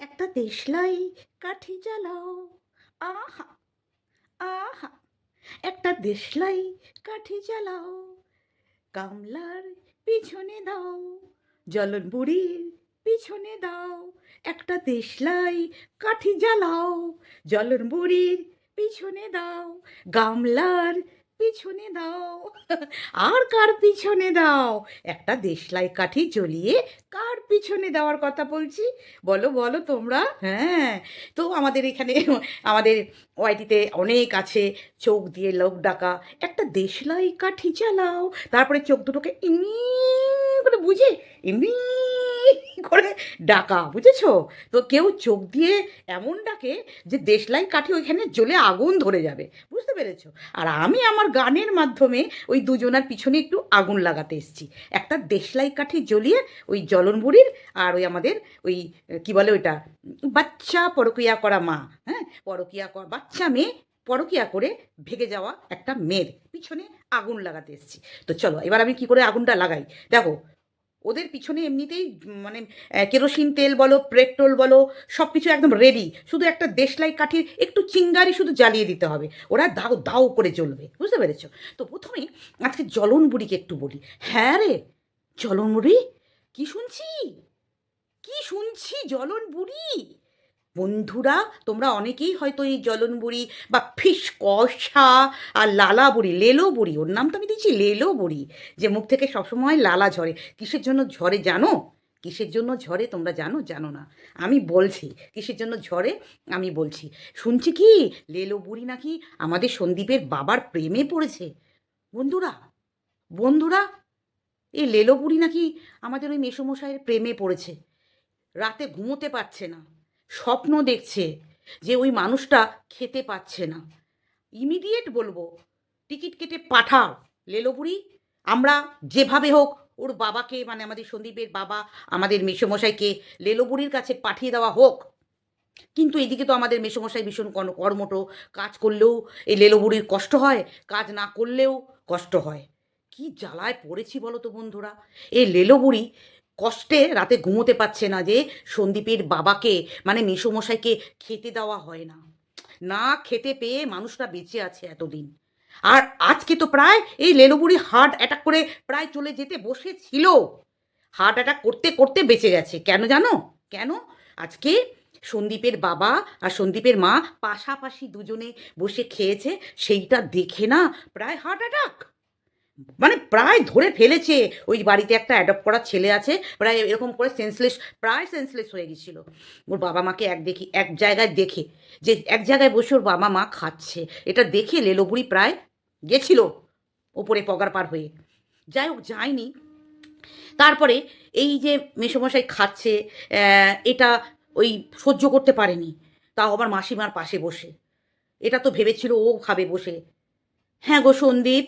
একটা দেশলাই কাঠি জ্বালাও। আহা আহা, একটা দেশলাই কাঠি জ্বালাও। গামলার পিছনে দাও জলন বুড়ির পিছনে দাও। একটা দেশলাই কাঠি জ্বালাও জলন বুড়ির পিছনে দাও। গামলার পিছনে দাও। আর কার পিছনে দাও? একটা দেশলাই কাঠি জ্বলিয়ে কার পিছনে দেওয়ার কথা বলছি? বলো বলো তোমরা। হ্যাঁ তো আমাদের এখানে, আমাদের ওয়াইটিতে অনেক আছে। চোখ দিয়ে লোক ডাকা। একটা দেশলাই কাঠি চালাও তারপরে চোখ দুটোকে এমনি করে বুঝে এমনি করে ডাকা, বুঝেছ? তো কেউ চোখ দিয়ে এমন ডাকে যে দেশলাই কাঠি ওইখানে জ্বলে আগুন ধরে যাবে, বুঝতে পেরেছ? আর আমি আমার গানের মাধ্যমে ওই দুজনার পিছনে একটু আগুন লাগাতে এসেছি। একটা দেশলাই কাঠি জ্বলিয়ে ওই জলন বুড়ির আর ওই আমাদের ওই, কি বলে ওইটা, বাচ্চা পরকিয়া করা মা হ্যাঁ? পরকিয়া করা, বাচ্চা মেয়ে পরকিয়া করে ভেগে যাওয়া একটা মেয়ের পিছনে আগুন লাগাতে এসেছি। তো চলো, এবার আমি কি করে আগুনটা লাগাই? দেখো ওদের পিছনে এমনিতেই মানে কেরোসিন তেল বলো, পেট্রোল বলো সব কিছু একদম রেডি শুধু একটা দেশলাই কাঠির একটু চিঙ্গারি শুধু জ্বালিয়ে দিতে হবে। ওরা দাও দাও করে জ্বলবে। বুঝতে পেরেছ? তো প্রথমেই আজকে জলন বুড়িকে একটু বলি। হ্যাঁ রে জলন বুড়ি কি শুনছি? কি শুনছি জলন বুড়ি বন্ধুরা, তোমরা অনেকেই হয়তো এই জলন বুড়ি বা ফিস কষা আর লালা বুড়ি লেলো বুড়ি ওর নাম তো আমি দিচ্ছি লেলো বুড়ি যে মুখ থেকে সবসময় লালা ঝরে। কিসের জন্য ঝরে জানো? কিসের জন্য ঝরে তোমরা জানো? জানো না। আমি বলছি, কিসের জন্য ঝরে? আমি বলছি, শুনছি কি? লেলো বুড়ি নাকি আমাদের সন্দীপের বাবার প্রেমে পড়েছে। বন্ধুরা বন্ধুরা, এই লেলো বুড়ি নাকি আমাদের ওই মেসমশাইয়ের প্রেমে পড়েছে। রাতে ঘুমোতে পারছে না। স্বপ্ন দেখছে যে ওই মানুষটা খেতে পাচ্ছে না। ইমিডিয়েট বলব, টিকিট কেটে পাঠাও লেলোপুরি আমরা যেভাবে হোক ওর বাবাকে মানে আমাদের সন্দীপের বাবা, আমাদের মেসোমশাইকে লেলোপুরির কাছে পাঠিয়ে দেওয়া হোক। কিন্তু এদিকে তো আমাদের মেসোমশাই ভীষণ কর্ম- কর্মঠ, কাজ করলেও এই লেলোবুড়ির কষ্ট হয়, কাজ না করলেও কষ্ট হয়। কি জ্বালায় পড়েছি বলো তো বন্ধুরা। এই লেলোবুড়ি কষ্টে রাতে ঘুমোতে পারছে না যে সন্দীপের বাবাকে মানে মেসমশাইকে খেতে দেওয়া হয় না। না খেতে পেয়ে মানুষটা বেঁচে আছে এতদিন। আর আজকে তো প্রায় এই লেলুবুড়ি হার্ট অ্যাটাক করে প্রায় চলে যেতে বসেছিল। হার্ট অ্যাটাক করতে করতে বেঁচে গেছে। কেন জানো? কেন? আজকে সন্দীপের বাবা আর সন্দীপের মা পাশাপাশি দুজনে বসে খেয়েছে। সেইটা দেখে না প্রায় হার্ট অ্যাটাক। মানে প্রায় ধরে ফেলেছে। ওই বাড়িতে একটা অ্যাডপ্ট করা ছেলে আছে, প্রায় এরকম করে সেন্সলেস প্রায় সেন্সলেস হয়ে গেছিল। ওর বাবা মাকে এক দেখি, এক জায়গায় দেখে, যে এক জায়গায় বসে ওর বাবা মা খাচ্ছে। এটা দেখে লেলোবুড়ি প্রায় গেছিল ওপরে পগার পার হয়ে। যাই হোক, যায়নি। তারপরে এই যে মেসমশাই খাচ্ছে এটা ওই সহ্য করতে পারেনি। তাও আবার মাসিমার পাশে বসে। এটা তো ভেবেছিল ও খাবে বসে। হ্যাঁ গো সন্দীপ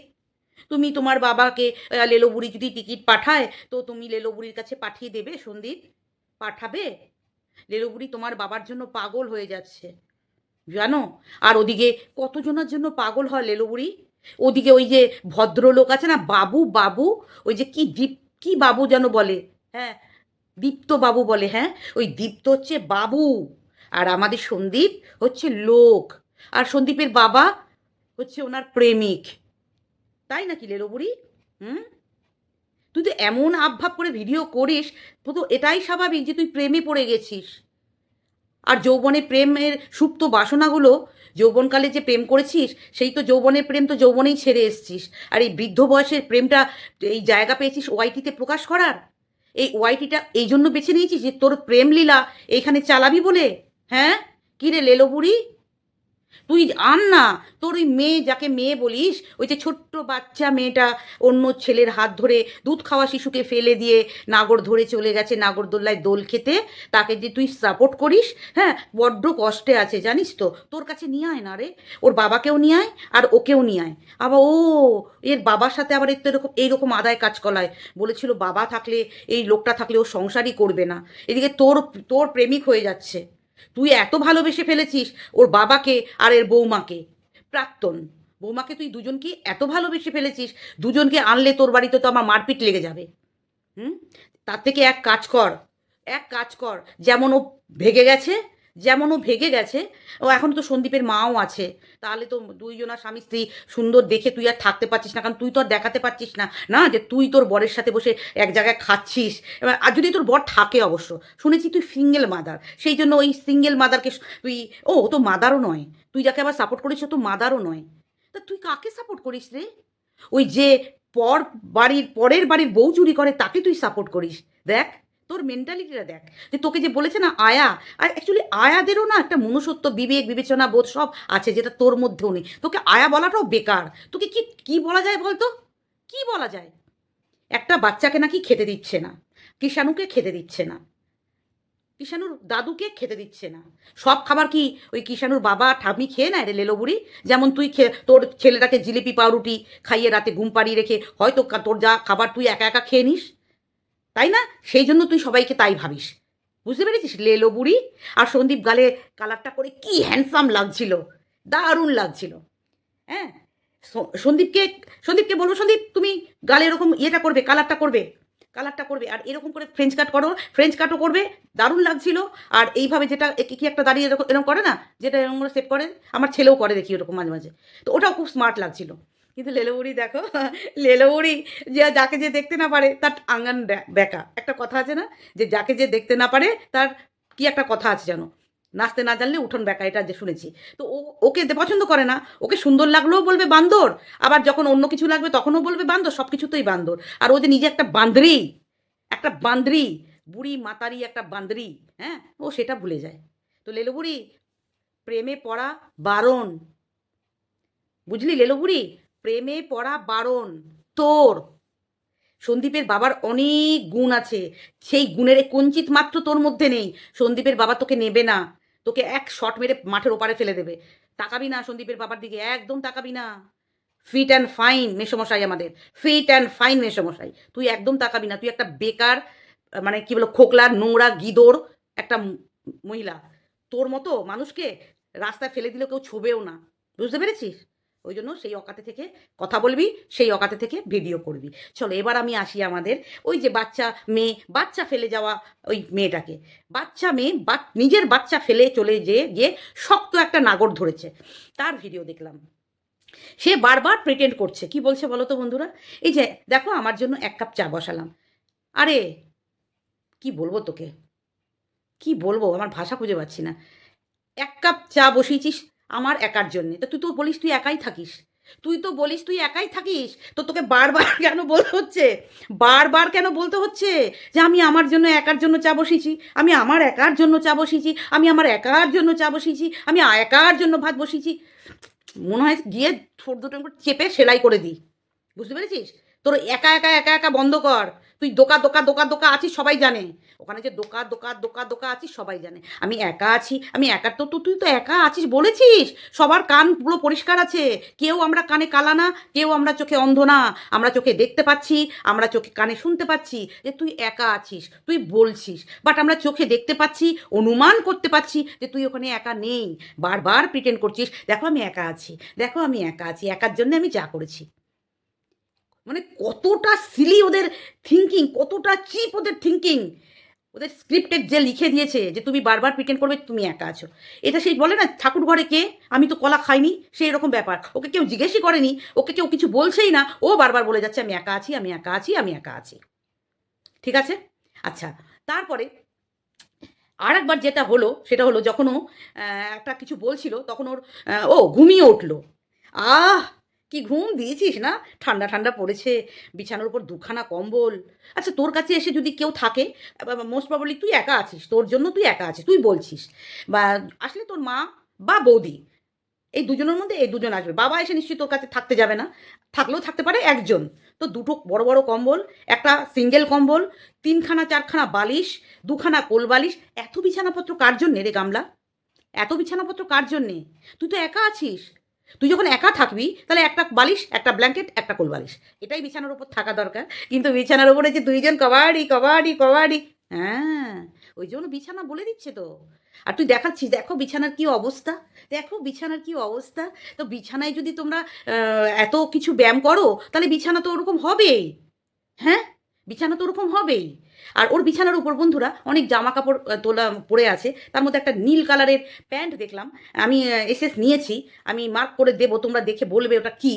তুমি তোমার বাবাকে লেলোবুড়ি যদি টিকিট পাঠায়, তো তুমি লেলোবুড়ির কাছে পাঠিয়ে দেবে, সন্দীপ। পাঠাবে? লেলোবুড়ি তোমার বাবার জন্য পাগল হয়ে যাচ্ছে। জানো? আর ওদিকে কতজনের জন্য পাগল হয় লেলোবুড়ি? ওদিকে ওই যে ভদ্রলোক আছে না, বাবু বাবু, ওই যে কি দীপ, কি বাবু যেন বলে হ্যাঁ দীপ্ত বাবু বলে হ্যাঁ? ওই দীপ্ত হচ্ছে বাবু, আর আমাদের সন্দীপ হচ্ছে লোক, আর সন্দীপের বাবা হচ্ছে ওনার প্রেমিক। তাই নাকি লেলোবুড়ি হুম? তুই তো এমন আবভাব করে ভিডিও করিস, তো তো এটাই স্বাভাবিক যে তুই প্রেমে পড়ে গেছিস। আর যৌবনে প্রেমের সুপ্ত বাসনাগুলো, যৌবনকালে যে প্রেম করেছিস, সেই তো যৌবনের প্রেম তো যৌবনেই ছেড়ে এসছিস। আর এই বৃদ্ধ বয়সের প্রেমটা এই জায়গা পেয়েছিস ওয়াইটিতে প্রকাশ করার? এই ওয়াইটিটা এই জন্য বেছে নিয়েছিস যে তোর প্রেম লীলা এইখানে চালাবি বলে? হ্যাঁ? কী রে লেলো বুড়ি? তুই আন না। তোর ওই মেয়ে যাকে মেয়ে বলিস, ওই যে ছোট্ট বাচ্চা মেয়েটা অন্য ছেলের হাত ধরে দুধ খাওয়া শিশুকে ফেলে দিয়ে নাগর ধরে চলে গেছে নাগরদোল্লায় দোল খেতে, তাকে যে তুই সাপোর্ট করিস হ্যাঁ বড্ড কষ্টে আছে, জানিস তো। তোর কাছে নিয়ে আয় না রে। ওর বাবাকেও নিয়ে আয় আর ওকেও নিয়ে আয়। আবার ও, এর বাবার সাথে আবার একটু এরকম, এইরকম আদায় কাজ কলায়। বলেছিল বাবা থাকলে, এই লোকটা থাকলে ও সংসারই করবে না। এদিকে তোর তোর প্রেমিক হয়ে যাচ্ছে। তুই এত ভালোবেসে ফেলেছিস ওর বাবাকে আর এর বৌমাকে। প্রাক্তন। বৌমাকে তুই দুজনকে এত ভালোবেসে ফেলেছিস, দুজনকে আনলে তোর বাড়িতে তো আমার মারপিট লেগে যাবে। হুম? তার থেকে এক কাজ কর, এক কাজ কর। যেমন ও ভেগে গেছে যেমন ও ভেগে গেছে, ও এখন তো সন্দীপের মাও আছে। তাহলে তো দুইজনা স্বামী স্ত্রী সুন্দর দেখে তুই আর থাকতে পারছিস না, কারণ তুই তো আর দেখাতে পারছিস না না? যে তুই তোর বরের সাথে বসে এক জায়গায় খাচ্ছিস। এবার, আর যদি তোর বর থাকে অবশ্য, শুনেছি তুই সিঙ্গেল মাদার সেই জন্য ওই সিঙ্গেল মাদারকে তুই, ও তো মাদারও নয়। তুই যাকে আবার সাপোর্ট করিস তো মাদারও নয়। তা তুই কাকে সাপোর্ট করিস রে? ওই যে পর বাড়ির, পরের বাড়ির বউ চুরি করে, তাকে তুই সাপোর্ট করিস। দেখ তোর মেন্টালিটিটা দেখ। যে তোকে যে বলেছে না আয়া, আর অ্যাকচুয়ালি আয়াদেরও না একটা মনুষ্যত্ব, বিবেক, বিবেচনা, বোধ সব আছে যেটা তোর মধ্যেও নেই। তোকে আয়া বলাটাও বেকার। তোকে কি কি বলা যায় বলতো? কি বলা যায়? একটা বাচ্চাকে নাকি খেতে দিচ্ছে না। কিষাণুকে খেতে দিচ্ছে না। কিষাণুর দাদুকে খেতে দিচ্ছে না। সব খাবার কি ওই কিষাণুর বাবা ঠামি খেয়ে নেয় রে লেলো বুড়ি? যেমন তুই খেয়ে তোর ছেলেটাকে জিলিপি, পাউরুটি খাইয়ে রাতে ঘুম পাড়িয়ে রেখে হয়তো তোর যা খাবার তুই একা একা খেয়ে নিস? তাই না? সেই জন্য তুই সবাইকে তাই ভাবিস। বুঝতে পেরেছিস? লেলো বুড়ি আর সন্দীপ গালে কালারটা করে কি হ্যান্ডসাম লাগছিল। দারুণ লাগছিল। হ্যাঁ? সন্দীপকে সন্দীপকে বলব, সন্দীপ, তুমি গালে এরকম ইয়েটা করবে, কালারটা করবে কালারটা করবে, আর এরকম করে ফ্রেঞ্চ কাট করো ফ্রেঞ্চ কাটও করবে, দারুণ লাগছিল। আর এইভাবে যেটা কি একটা দাঁড়িয়ে এরকম এরকম করে না, যেটা এরকম করে সেট করে, আমার ছেলেও করে দেখি ওরকম মাঝে মাঝে। তো ওটাও খুব স্মার্ট লাগছিল। কিন্তু লেলোবুড়ি দেখো, লেলোবুড়ি যে, যাকে যে দেখতে না পারে, তার আঙ্গান বেকা একটা কথা আছে না, যে যাকে যে দেখতে না পারে, তার কি একটা কথা আছে জানো? নাচতে না জানলে উঠোন বেকা এটা যে শুনেছি। তো ও, ওকে পছন্দ করে না, ওকে সুন্দর লাগলেও বলবে বান্দর, আবার যখন অন্য কিছু লাগবে তখনও বলবে বান্দর, সব কিছুতেই বান্দর। আর ও যে নিজে একটা বান্দরি একটা বান্দরি, বুড়ি মাতারি একটা বান্দরি হ্যাঁ ও সেটা ভুলে যায়। তো লেলো বুড়ি প্রেমে পড়া বারণ। বুঝলি লেলো বুড়ি প্রেমে পড়া বারণ, তোর। সন্দীপের বাবার অনেক গুণ আছে। সেই গুণের কঞ্চিত মাত্র তোর মধ্যে নেই। সন্দীপের বাবা তোকে নেবে না। তোকে এক শট মেরে মাঠের ওপারে ফেলে দেবে। তাকাবি না সন্দীপের বাবার দিকে, একদম তাকাবি না। ফিট অ্যান্ড ফাইন মেসমশাই আমাদের। ফিট অ্যান্ড ফাইন মেসমশাই। তুই একদম তাকাবি না। তুই একটা বেকার মানে কি বলো খোকলার নোংরা, গিদোর একটা মহিলা। তোর মতো মানুষকে রাস্তায় ফেলে দিলেও কেউ ছোবেও না। বুঝতে পেরেছিস? ওই জন্য সেই অকাতে থেকে কথা বলবি, সেই অকাতে থেকে ভিডিও করবি। চলো, এবার আমি আসি আমাদের ওই যে বাচ্চা মেয়ে, বাচ্চা ফেলে যাওয়া ওই মেয়েটাকে। বাচ্চা মেয়ে বা, নিজের বাচ্চা ফেলে চলে যেয়ে গিয়ে শক্ত একটা নাগর ধরেছে। তার ভিডিও দেখলাম। সে বারবার প্রিটেন্ড করছে। কি বলছে বলো তো বন্ধুরা? এই যে, দেখো আমার জন্য এক কাপ চা বসালাম। আরে, কি বলব তোকে? কি বলব? আমার ভাষা খুঁজে পাচ্ছি না। এক কাপ চা বসিয়েছিস আমার একার জন্যে। তো তুই তো বলিস তুই একাই থাকিস। তুই তো বলিস তুই একাই থাকিস। তো তোকে বারবার কেন বলতে হচ্ছে? বারবার কেন বলতে হচ্ছে? যে আমি আমার জন্য একার জন্য চা বসিয়েছি, আমি আমার একার জন্য চা বসিয়েছি, আমি আমার একার জন্য চা বসিয়েছি, আমি একার জন্য ভাত বসিয়েছি। মনে হয় গিয়ে ঠোঁট দুটো চেপে সেলাই করে দিই। বুঝতে পেরেছিস? তোর একা একা একা একা বন্ধ কর। তুই দোকা দোকা দোকা দোকা আছিস, সবাই জানে। ওখানে যে দোকা দোকা দোকা দোকা আছিস, সবাই জানে। আমি একা আছি, আমি একা তো তুই তো একা আছিস, বলেছিস? সবার কান পুরো পরিষ্কার আছে। কেউ আমরা কানে কালা না, কেউ আমরা চোখে অন্ধ না। আমরা চোখে দেখতে পাচ্ছি, আমরা চোখে কানে শুনতে পাচ্ছি যে তুই একা আছিস, তুই বলছিস। বাট আমরা চোখে দেখতে পাচ্ছি, অনুমান করতে পাচ্ছি যে তুই ওখানে একা নেই। বারবার প্রিটেন্ড করছিস, দেখো আমি একা আছি, দেখো আমি একা আছি, একার জন্য আমি যা করেছি। মানে কতটা সিলি ওদের থিঙ্কিং কতটা চিপ ওদের থিঙ্কিং ওদের স্ক্রিপ্টেড যে লিখে দিয়েছে যে তুমি বারবার প্রিটেন্ড করবে, তুমি একা আছো। এটা সেই বলে না, ঠাকুর ঘরে কে? আমি তো কলা খাইনি, সেই রকম ব্যাপার। ওকে কেউ জিজ্ঞেসই করেনি, ওকে কেউ কিছু বলছেই না, ও বারবার বলে যাচ্ছে, আমি একা আছি, আমি একা আছি, আমি একা আছি। ঠিক আছে? আচ্ছা তারপরে আর একবার যেটা হলো, সেটা হলো যখন ও একটা কিছু বলছিল, তখন ওর ও ঘুমিয়ে উঠল। আহ কি ঘুম দিয়েছিস না? ঠান্ডা ঠান্ডা পড়েছে, বিছানার উপর দুখানা কম্বল। আচ্ছা তোর কাছে এসে যদি কেউ থাকে মোস্ট প্রবলি তুই একা আছিস, তোর জন্য তুই একা আছিস, তুই বলছিস। বা, আসলে তোর মা বা বৌদি, এই দুজনের মধ্যে এই দুজন আসবে। বাবা এসে নিশ্চয়ই তোর কাছে থাকতে যাবে না। থাকলেও থাকতে পারে একজন। তো দুটো বড় বড় কম্বল, একটা সিঙ্গেল কম্বল, তিনখানা চারখানা বালিশ, দুখানা কোল বালিশ। এত বিছানাপত্র কার জন্যে রে গামলা? এত বিছানাপত্র কার জন্যে? তুই তো একা আছিস। তুই যখন একা থাকবি, তাহলে একটা বালিশ, একটা ব্ল্যাঙ্কেট একটা কোল বালিশ। এটাই বিছানার ওপর থাকা দরকার। কিন্তু বিছানার ওপরে যে দুইজন কবাডি কবাডি কবাডি হ্যাঁ ওই জন্য বিছানা বলে দিচ্ছে তো। আর তুই দেখাচ্ছিস, দেখো বিছানার কি অবস্থা, দেখো বিছানার কি অবস্থা। তো বিছানায় যদি তোমরা এত কিছু ব্যায়াম করো, তাহলে বিছানা তো ওরকম হবেই হ্যাঁ? বিছানা তো ওরকম হবেই। আর ওর বিছানার উপর, বন্ধুরা, অনেক জামা কাপড় তোলা পড়ে আছে। তার মধ্যে একটা নীল কালারের প্যান্ট দেখলাম। আমি এসএস নিয়েছি। আমি মার্ক করে দেবো, তোমরা দেখে বলবে ওটা কি।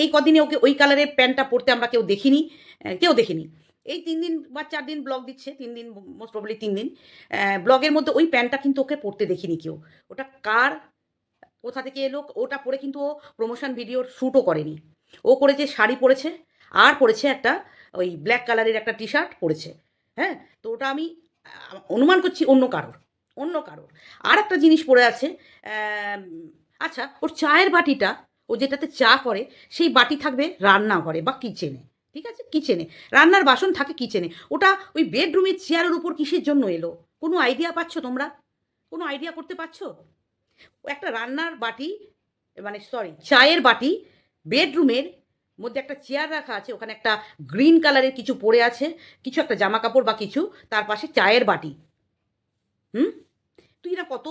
এই কদিনে ওকে ওই কালারের প্যান্টটা পরতে আমরা কেউ দেখিনি। কেউ দেখিনি। এই তিন দিন বা চার দিন ব্লগ দিচ্ছে, তিন দিন মোস্ট প্রবলি তিন দিন। ব্লগের মধ্যে ওই প্যান্টটা কিন্তু ওকে পরতে দেখিনি কেউ। ওটা কার, কোথা থেকে এলো, ওটা পরে কিন্তু ও প্রমোশন ভিডিওর শ্যুটও করেনি। ও করেছে, শাড়ি পরেছে, আর পরেছে একটা ওই ব্ল্যাক কালারের একটা টি শার্ট পরেছে হ্যাঁ? তো ওটা আমি অনুমান করছি অন্য কারোর অন্য কারোর। আর একটা জিনিস পড়ে আছে আচ্ছা ওর চায়ের বাটিটা, ও যেটাতে চা করে, সেই বাটি থাকবে রান্নাঘরে বা কিচেনে ঠিক আছে? কিচেনে রান্নার বাসন থাকে কিচেনে ওটা ওই বেডরুমের চেয়ারের উপর কিসের জন্য এলো? কোনো আইডিয়া পাচ্ছ তোমরা? কোনো আইডিয়া করতে পারছ? একটা রান্নার বাটি মানে সরি চায়ের বাটি বেডরুমের মধ্যে একটা চেয়ার রাখা আছে, ওখানে একটা গ্রিন কালারের কিছু পড়ে আছে, কিছু একটা জামা কাপড় বা কিছু, তার পাশে চায়ের বাটি। হুম? তুই না কত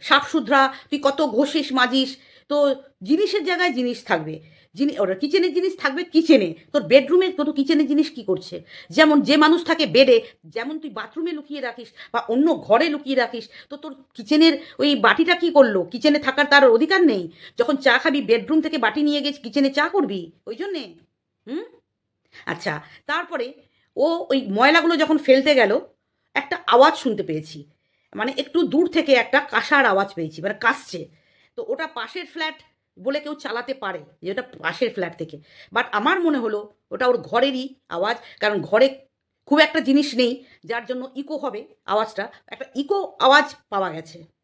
সাফ সুতরা তুই কত ঘষিস মাজিস তো জিনিসের জায়গায় জিনিস থাকবে। জিনিস ওরা কিচেনের জিনিস থাকবে কিচেনে তোর বেডরুমে তোর কিচেনের জিনিস কি করছে? যেমন যে মানুষ থাকে বেডে যেমন তুই বাথরুমে লুকিয়ে রাখিস বা অন্য ঘরে লুকিয়ে রাখিস, তো তোর কিচেনের ওই বাটিটা কি করল? কিচেনে থাকার তার অধিকার নেই? যখন চা খাবি বেডরুম থেকে বাটি নিয়ে গেছিস কিচেনে চা করবি? ওই জন্যে। হুম? আচ্ছা তারপরে ও ওই ময়লাগুলো যখন ফেলতে গেল, একটা আওয়াজ শুনতে পেয়েছি। মানে একটু দূর থেকে একটা কাঁসার আওয়াজ পেয়েছি মানে কাশছে তো ওটা পাশের ফ্ল্যাট বলে কেউ চালাতে পারে, যে ওটা পাশের ফ্ল্যাট থেকে। বাট আমার মনে হলো, ওটা ওর ঘরেরই আওয়াজ, কারণ ঘরে খুব একটা জিনিস নেই, যার জন্য ইকো হবে আওয়াজটা। একটা ইকো আওয়াজ পাওয়া গেছে।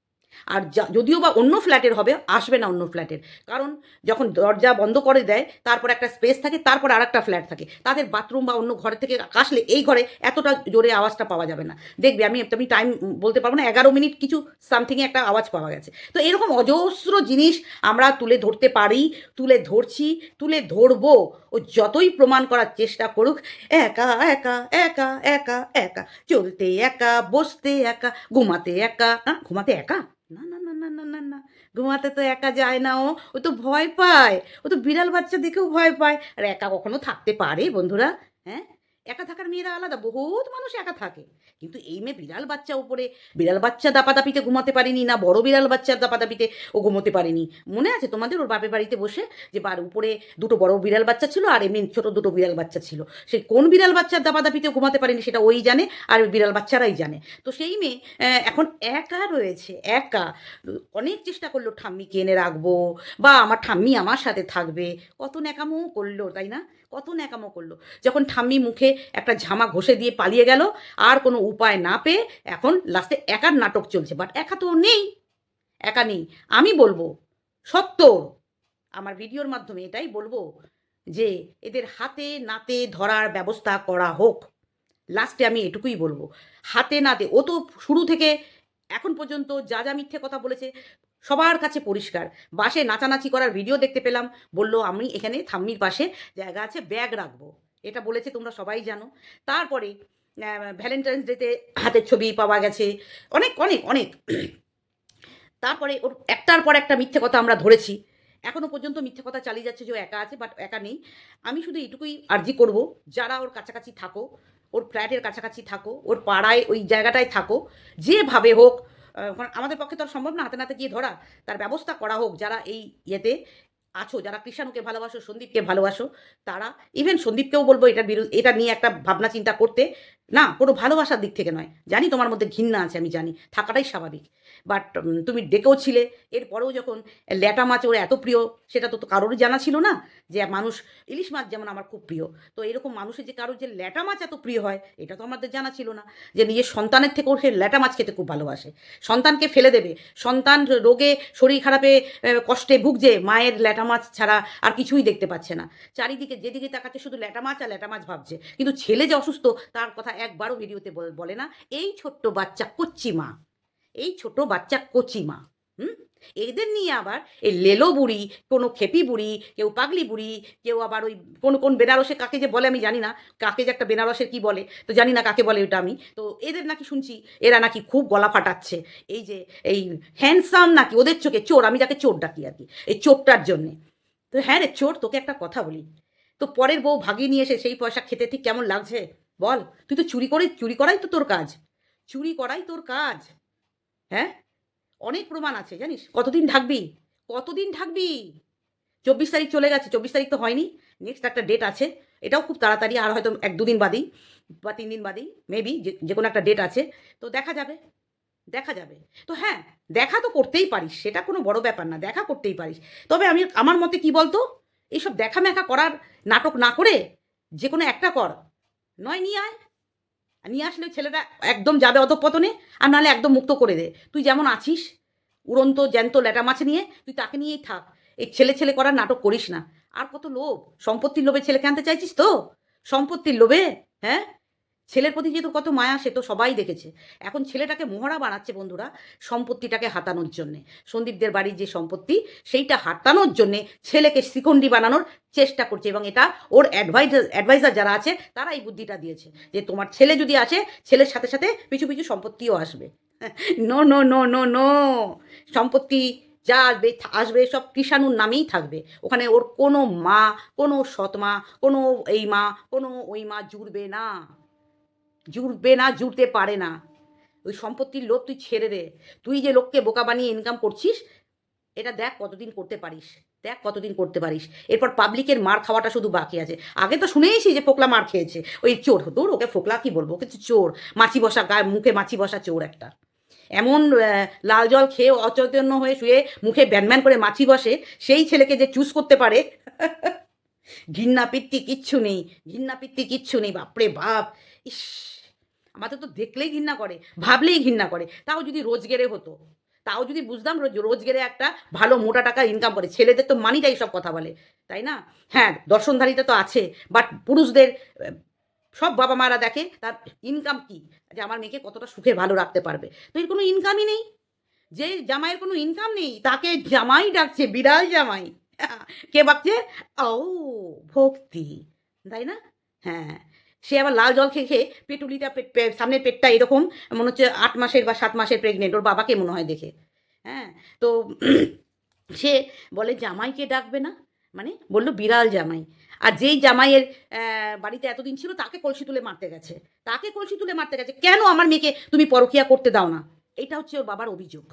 আর যদিও বা অন্য ফ্ল্যাটের হবে, আসবে না অন্য ফ্ল্যাটের। কারণ যখন দরজা বন্ধ করে দেয়, তারপর একটা স্পেস থাকে, তারপর আর একটা ফ্ল্যাট থাকে। তাদের বাথরুম বা অন্য ঘরের থেকে আসলে এই ঘরে এতটা জোরে আওয়াজটা পাওয়া যাবে না। দেখবে, আমি আমি টাইম বলতে পারব না, এগারো মিনিট কিছু সামথিংয়ে একটা আওয়াজ পাওয়া গেছে। তো এরকম অজস্র জিনিস আমরা তুলে ধরতে পারি, তুলে ধরছি, তুলে ধরবো। ও যতই প্রমাণ করার চেষ্টা করুক, একা একা একা একা একা, চলতে একা, বসতে একা, ঘুমাতে একা ঘুমাতে একা? না না না না না না না। ঘুমাতে তো একা যায় না ও। ও তো ভয় পায়। ও তো বিড়াল বাচ্চা দেখেও ভয় পায়। আর একা কখনো থাকতে পারে বন্ধুরা হ্যাঁ? একা থাকার মেয়েরা আলাদা, বহুত মানুষ একা থাকে। কিন্তু এই মেয়ে বিড়াল বাচ্চা উপরে, বিড়াল বাচ্চা দাপাদাপিতে ঘুমাতে পারেনি না, বড় বিড়াল বাচ্চার দাপাদাপিতে ও ঘুমোতে পারেনি। মনে আছে তোমাদের ওর বাপের বাড়িতে বসে যে বার উপরে দুটো বড় বিড়াল বাচ্চা ছিল আর এমনি ছোট দুটো বিড়াল বাচ্চা ছিল। সে কোন বিড়াল বাচ্চার দাপাদাপিতে ঘুমাতে পারেনি সেটা ওই জানে আর বিড়াল বাচ্চারাই জানে। তো সেই মেয়ে এখন একা রয়েছে, একা। অনেক চেষ্টা করল, ঠাম্মিকে এনে রাখব বা আমার ঠাম্মি আমার সাথে থাকবে। কত ন্যাকামো করল, তাই না? কত ন্যাকামো করল। যখন ঠাম্মি মুখে একটা ঝামা ঘষে দিয়ে পালিয়ে গেল, আর কোনো উপায় না পেয়ে এখন লাস্টে একার নাটক চলছে। বাট একা তো নেই, একা নেই। আমি বলব, সত্য, আমার ভিডিওর মাধ্যমে এটাই বলব যে এদের হাতে নাতে ধরার ব্যবস্থা করা হোক। লাস্টে আমি এটুকুই বলব, হাতে নাতে, ও তো শুরু থেকে এখন পর্যন্ত যা যা মিথ্যে কথা বলেছে সবার কাছে পরিষ্কার। বাসে নাচানাচি করার ভিডিও দেখতে পেলাম, বলল আমি এখানে থাম্মির পাশে জায়গা আছে, ব্যাগ রাখব। এটা বলেছে, তোমরা সবাই জানো। তারপরে ভ্যালেন্টাইন্স ডেতে হাতের ছবি পাওয়া গেছে, অনেক অনেক অনেক। তারপরে ওর, একটার পর একটা মিথ্যে কথা আমরা ধরেছি। এখনও পর্যন্ত মিথ্যে কথা চালিয়ে যাচ্ছে যে একা আছে বাট একা নেই। আমি শুধু এইটুকুই আর্জি করব, যারা ওর কাছাকাছি থাকো, ওর ফ্ল্যাটের কাছাকাছি থাকো, ওর পাড়ায়, ওই জায়গাটায় থাকো, যেভাবে হোক আমাদের পক্ষে তো সম্ভব না হাতে নাতে গিয়ে ধরা। তার ব্যবস্থা করা হোক, যারা এই ইয়েতে আছো, যারা কৃষাণুকে ভালোবাসো, সন্দীপকে ভালোবাসো, তারা ইভেন সন্দীপকেও বলব এটার বিরুদ্ধে এটা নিয়ে একটা ভাবনা চিন্তা করতে না, কোনো ভালোবাসার দিক থেকে নয়। জানি তোমার মধ্যে ঘৃণা আছে, আমি জানি, থাকাটাই স্বাভাবিক। বাট তুমি ডেকেও ছিলে এরপরেও যখন ল্যাটা মাছ ওর এত প্রিয়, সেটা তো কারোরই জানা ছিল না যে মানুষ, ইলিশ মাছ যেমন আমার খুব প্রিয়। তো এরকম মানুষের যে কারোর যে ল্যাটা মাছ এত প্রিয় হয়, এটা তো আমাদের জানা ছিল না যে নিজের সন্তানের থেকেও সে ল্যাটা মাছ খেতে খুব ভালোবাসে। সন্তানকে ফেলে দেবে। সন্তান রোগে, শরীর খারাপে কষ্টে ভুগছে, মায়ের ল্যাটা মাছ ছাড়া আর কিছুই দেখতে পাচ্ছে না। চারিদিকে, যেদিকে তাকাচ্ছে শুধু ল্যাটা মাছ আর ল্যাটা মাছ ভাবছে। কিন্তু ছেলে যে অসুস্থ, তার কথা একবারও ভিডিওতে বলে না, এই ছোট্ট বাচ্চা কচ্ছি মা, এই ছোট বাচ্চা কচি মা, হুম? এদের নিয়ে আবার এই লেলো বুড়ি, কোনো খেপি বুড়ি, কেউ পাগলি বুড়ি, কেউ আবার ওই কোন কোন বেনারসে কাকে যে বলে আমি জানি না, কাকে যে একটা বেনারসের কি বলে, তো জানি না কাকে বলে ওটা আমি, তো এদের নাকি শুনছি, এরা নাকি খুব গলা ফাটাচ্ছে, এই যে, এই হ্যান্ডসাম নাকি ওদের চোখে চোর, আমি যাকে চোর ডাকি আর কি, এই চোরটার জন্যে, তো হ্যাঁ রে চোর, তোকে একটা কথা বলি, তো পরের বউ ভাগিয়ে নিয়ে এসে সেই পয়সা খেতে ঠিক কেমন লাগছে? বল, তুই তো চুরি করে, চুরি করাই তো তোর কাজ। চুরি করাই তোর কাজ। হ্যাঁ? অনেক প্রমাণ আছে, জানিস? কতদিন থাকবি কতদিন থাকবি চব্বিশ তারিখ চলে গেছে, চব্বিশ তারিখ তো হয়নি। নেক্সট একটা ডেট আছে। এটাও খুব তাড়াতাড়ি, আর হয়তো এক দুদিন বাদেই, বা তিন দিন বাদেই মেবি যে কোনো একটা ডেট আছে। তো দেখা যাবে দেখা যাবে। তো হ্যাঁ দেখা তো করতেই পারিস, সেটা কোনো বড় ব্যাপার না, দেখা করতেই পারিস। তবে আমি, আমার মতে কি বলতো? এইসব দেখা মেখা করার নাটক না করে যে কোনো একটা কর। নয় নিয়ে আয়। নিয়ে আসলে ছেলেটা একদম যাবে অধপতনে, আর নাহলে একদম মুক্ত করে দে। তুই যেমন আছিস, উড়ন্ত, জ্যান্ত ল্যাটা মাছ নিয়ে, তুই তাকে নিয়েই থাক। এই ছেলে ছেলে করার নাটক করিস না। আর কত লোভ। সম্পত্তির লোভে ছেলেকে আনতে চাইছিস তো? সম্পত্তির লোভে হ্যাঁ? ছেলের প্রতি যেহেতু কত মায়া, সে তো সবাই দেখেছে। এখন ছেলেটাকে মোহরা বানাচ্ছে বন্ধুরা সম্পত্তিটাকে হাতানোর জন্যে। সন্দীপদের বাড়ির যে সম্পত্তি, সেইটা হাতানোর জন্যে ছেলেকে শ্রীখণ্ডী বানানোর চেষ্টা করছে এবং এটা ওর অ্যাডভাইজার অ্যাডভাইজার যারা আছে, তারা এই বুদ্ধিটা দিয়েছে যে তোমার ছেলে যদি আসে ছেলের সাথে সাথে পিছু পিছু সম্পত্তিও আসবে। No no no no no. সম্পত্তি যা আসবে আসবে সব কৃষাণুর নামেই থাকবে। ওখানে ওর কোনো মা, কোনো সৎ মা, কোনো এই মা, কোনো ওই মা জুড়বে না। জুড়বে না জুড়তে পারে না। ওই সম্পত্তির লোভ তুই ছেড়ে দে। তুই যে লোককে বোকা বানিয়ে ইনকাম করছিস, এটা দেখ কতদিন করতে পারিস। দেখ কতদিন করতে পারিস। এরপর পাবলিকের মার খাওয়াটা শুধু বাকি আছে। আগে তো শুনেইছি যে ফোকলা মার খেয়েছে। ওই চোর, তোর ওকে ফোকলা কি বলব? ওকে চোর। মাছি বসা গায়ে, মুখে মাছি বসা চোর একটা। এমন লাল জল খেয়ে অচৈতন্য হয়ে শুয়ে মুখে ব্যানম্যান করে মাছি বসে, সেই ছেলেকে যে চুজ করতে পারে ঘৃণা পিত্তি কিচ্ছু নেই ঘৃণা পিত্তি কিচ্ছু নেই, বাপরে বাপ। ইস, আমাদের তো দেখলেই ঘৃণা করে, ভাবলেই ঘৃণা করে। তাও যদি রোজগেরে হতো, তাও যদি বুঝতাম রোজ, রোজগেরে একটা ভালো মোটা টাকা ইনকাম করে। ছেলেদের তো মানি মানিটাই সব কথা বলে, তাই না? হ্যাঁ দর্শনধারীটা তো আছে বাট পুরুষদের সব বাবা মারা দেখে তার ইনকাম কি? যে আমার মেয়েকে কতটা সুখে, ভালো রাখতে পারবে। তো এর কোনো ইনকামই নেই। যে জামাইয়ের কোনো ইনকাম নেই, তাকে জামাই ডাকছে, বিড়াল জামাই। কে বাকছে ও, ভক্তি। তাই না? হ্যাঁ। সে আবার লাল জল খেয়ে খেয়ে পেটুলিটা পেট সামনের পেটটা এরকম, মনে হচ্ছে আট মাসের বা সাত মাসের প্রেগনেন্ট ওর বাবাকে মনে হয় দেখে। হ্যাঁ তো সে বলে, জামাইকে ডাকবে না? মানে বলল, বিড়াল জামাই। আর যেই জামাইয়ের বাড়িতে এতদিন ছিল, তাকে কলসি তুলে মারতে গেছে। তাকে কলসি তুলে মারতে গেছে। কেন আমার মেয়েকে তুমি পরকিয়া করতে দাও না? এটা হচ্ছে ওর বাবার অভিযোগ।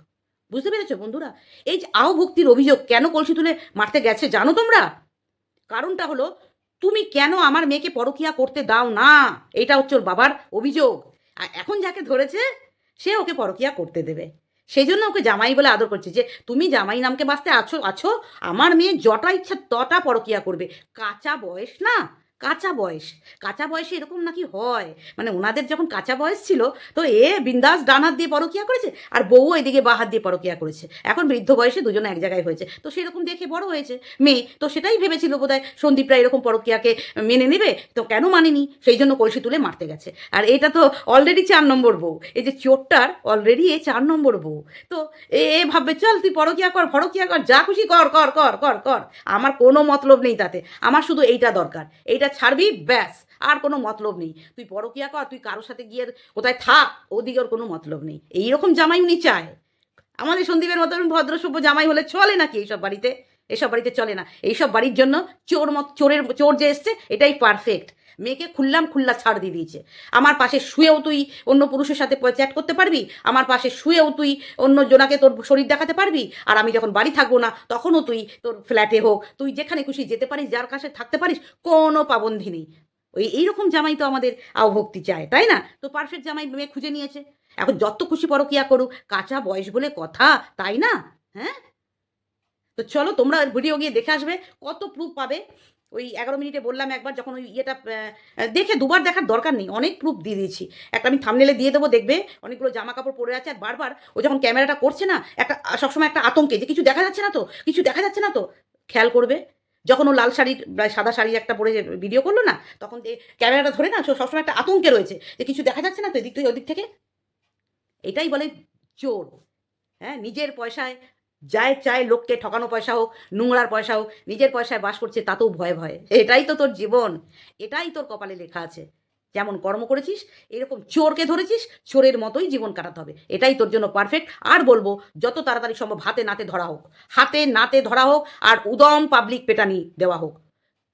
বুঝতে পেরেছ বন্ধুরা? এই যে আও ভক্তির অভিযোগ, কেন কলসি তুলে মারতে গেছে জানো তোমরা? কারণটা হলো, তুমি কেন আমার মেয়েকে পরকিয়া করতে দাও না? এটা হচ্ছে ওর বাবার অভিযোগ। আর এখন যাকে ধরেছে, সে ওকে পরকিয়া করতে দেবে। সেই জন্য ওকে জামাই বলে আদর করছে যে, তুমি জামাই নামকে বাঁচতে আছো আছো, আমার মেয়ে যটা ইচ্ছা তটা পরকিয়া করবে। কাঁচা বয়স না? কাঁচা বয়স। কাঁচা বয়সে এরকম নাকি হয়? মানে ওনাদের যখন কাঁচা বয়স ছিল, তো এ বিন্দাস ডান হাত দিয়ে পরকিয়া করেছে আর বউ এদিকে বা হাত দিয়ে পরকিয়া করেছে। এখন বৃদ্ধ বয়সে দুজনে এক জায়গায় হয়েছে। তো সেরকম দেখে বড় হয়েছে। মেয়ে, তো সেটাই ভেবেছিল বোধহয় সন্দীপরা এরকম পরকিয়াকে মেনে নেবে? তো কেন মানেনি? সেই জন্য কলসি তুলে মারতে গেছে। আর এটা তো অলরেডি চার নম্বর বউ। এই যে চোরটার অলরেডি এ চার নম্বর বউ। তো এ এ ভাববে, চল, তুই পরকিয়া কর, ভরকিয়া কর, যা খুশি কর কর কর কর কর। আমার কোনো মতলব নেই তাতে। আমার শুধু এইটা দরকার। এইটা ছাড়বি? ব্যাস, আর কোনো মতলব নেই। তুই পরকিয়া কর, তুই কারোর সাথে গিয়ে কোথায় থাক, ওদিকে ওর কোনো মতলব নেই। এইরকম জামাই উনি চায়। আমাদের সন্দীপের মতন ভদ্রসভ্য জামাই হলে চলে নাকি এইসব বাড়িতে? এসব বাড়িতে চলে না। এইসব বাড়ির জন্য চোর মত চোরের চোর যে এসছে, এটাই পারফেক্ট মেয়েকে খুললাম খুল্লা ছাড় দিয়ে দিয়েছে। আমার পাশে শুয়েও তুই অন্য পুরুষের সাথে চ্যাট করতে পারবি? আমার পাশে শুয়েও তুই অন্য জনাকে তোর শরীর দেখাতে পারবি? আর আমি যখন বাড়ি থাকব না, তখনও তুই তোর ফ্ল্যাটে হোক, তুই যেখানে খুশি যেতে পারিস, যার কাছে থাকতে পারিস, কোনো পাবন্ধি নেই। ওই এইরকম জামাই তো আমাদের আওভক্তি চায়, তাই না? তো পারফেক্ট জামাই মেয়ে খুঁজে নিয়েছে। এখন যত খুশি পরকিয়া করুক, কাঁচা বয়স বলে কথা, তাই না? হ্যাঁ? তো চলো তোমরা ভিডিও গিয়ে দেখে আসবে কত প্রুফ পাবে। ওই এগারো মিনিটে বললাম একবার যখন ওই ইয়েটা দেখে দুবার দেখার দরকার নেই, অনেক প্রুফ দিয়ে দিয়েছি। একটা আমি থামনেলে দিয়ে দেবো, দেখবে অনেকগুলো জামা কাপড় পরে আছে আর বারবার ও যখন ক্যামেরাটা করছে না, একটা সবসময় একটা আতঙ্কে যে কিছু দেখা যাচ্ছে না তো, কিছু দেখা যাচ্ছে না তো, খেয়াল করবে। যখন ও লাল শাড়ি বা সাদা শাড়ি একটা পরে ভিডিও করল না, তখন যে ক্যামেরাটা ধরে না সবসময় একটা আতঙ্কে রয়েছে যে কিছু দেখা যাচ্ছে না তো, এদিক থেকে ওদিক থেকে। এটাই বলে চোর হ্যাঁ নিজের পয়সায় যায় চায় লোককে ঠকানো পয়সা হোক, নোংরার পয়সা হোক, নিজের পয়সায় বাস করছে তাতেও ভয়ে ভয়ে। এটাই তো তোর জীবন, এটাই তোর কপালে লেখা আছে। যেমন কর্ম করেছিস, এরকম চোরকে ধরেছিস, চোরের মতোই জীবন কাটাতে হবে। এটাই তোর জন্য পারফেক্ট আর বলব, যত তাড়াতাড়ি সম্ভব হাতে নাতে ধরা হোক। হাতে নাতে ধরা হোক আর উদম পাবলিক পেটানি দেওয়া হোক।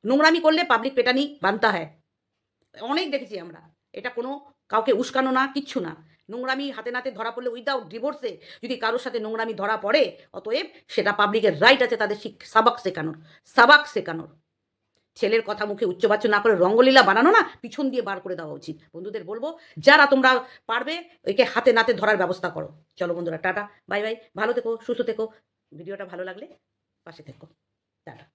নোংরামি করলে পাবলিক পেটানি বানতে হয়। অনেক দেখেছি আমরা। এটা কোনো কাউকে উস্কানো না, কিচ্ছু না। নোংরামি হাতে নাতে ধরা পড়লে উইদাউট ডিভোর্সে যদি কারোর সাথে নোংরামি ধরা পড়ে, অতএব সেটা পাবলিকের রাইট আছে তাদের শিক, সাবাক শেখানোর সাবাক শেখানোর। ছেলের কথা মুখে উচ্চবাচ্য না করে রঙ্গলীলা বানানো না, পিছন দিয়ে বার করে দেওয়া উচিত। বন্ধুদের বলব, যারা তোমরা পারবে একে হাতে নাতে ধরার ব্যবস্থা করো। চলো বন্ধুরা, টাটা, বাই বাই, ভালো থেকো, সুস্থ থেকো। ভিডিওটা ভালো লাগলে পাশে থেকো। টাটা।